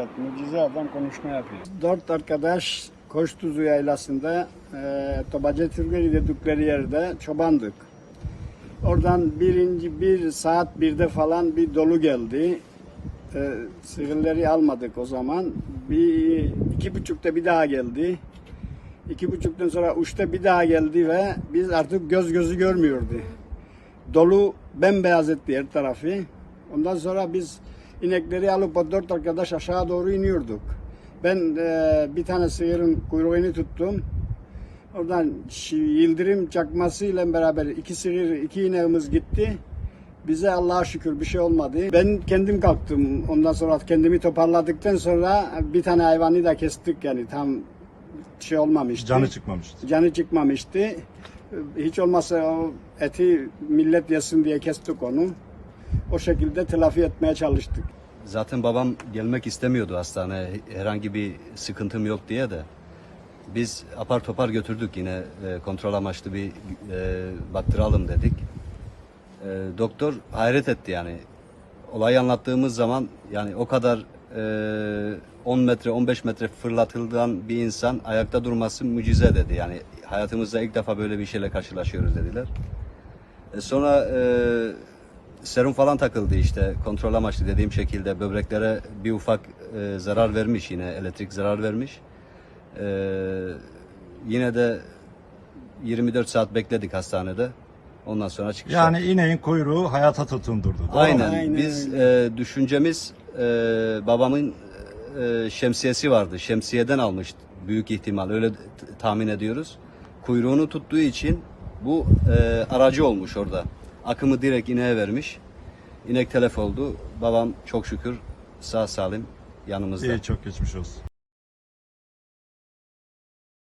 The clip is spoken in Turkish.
Evet, mucize adam konuşma yapıyor. Dört arkadaş Koştuzu Yaylası'nda e, Tobaca Türkleri dedikleri yerde çobandık. Oradan birinci bir saat birde falan bir dolu geldi. E, sığırları almadık o zaman. Bir iki buçukta bir daha geldi. İki buçuktan sonra uçta bir daha geldi ve biz artık göz gözü görmüyordu. Dolu bembeyaz etti her tarafı. Ondan sonra biz inekleri alıp o dört arkadaş aşağı doğru iniyorduk. Ben e, bir tane sığırın kuyruğunu tuttum. Oradan yıldırım çakmasıyla beraber iki sığır, iki ineğimiz gitti. Bize Allah'a şükür bir şey olmadı. Ben kendim kalktım. Ondan sonra kendimi toparladıktan sonra bir tane hayvanı da kestik yani tam şey olmamıştı. Canı çıkmamıştı. Canı çıkmamıştı. Hiç olmazsa o eti millet yesin diye kestik onu. O şekilde telafi etmeye çalıştık. Zaten babam gelmek istemiyordu hastaneye. Herhangi bir sıkıntım yok diye de. Biz apar topar götürdük yine e, kontrol amaçlı bir e, baktıralım dedik. E, doktor hayret etti yani. Olayı anlattığımız zaman yani o kadar e, 10 metre 15 metre fırlatıldığın bir insan ayakta durması mucize dedi. Yani hayatımızda ilk defa böyle bir şeyle karşılaşıyoruz dediler. E, sonra e, serum falan takıldı işte kontrol amaçlı dediğim şekilde böbreklere bir ufak e, zarar vermiş yine elektrik zarar vermiş. E, yine de 24 saat bekledik hastanede. Ondan sonra çıkış Yani yaptık. ineğin kuyruğu hayata tutundurdu. Doğru mu? Aynen. Aynen Biz e, düşüncemiz e, babamın e, şemsiyesi vardı. Şemsiyeden almış büyük ihtimal öyle t- tahmin ediyoruz. Kuyruğunu tuttuğu için bu e, aracı olmuş orada. Akımı direkt ineğe vermiş. İnek telef oldu. Babam çok şükür sağ salim yanımızda. İyi çok geçmiş olsun.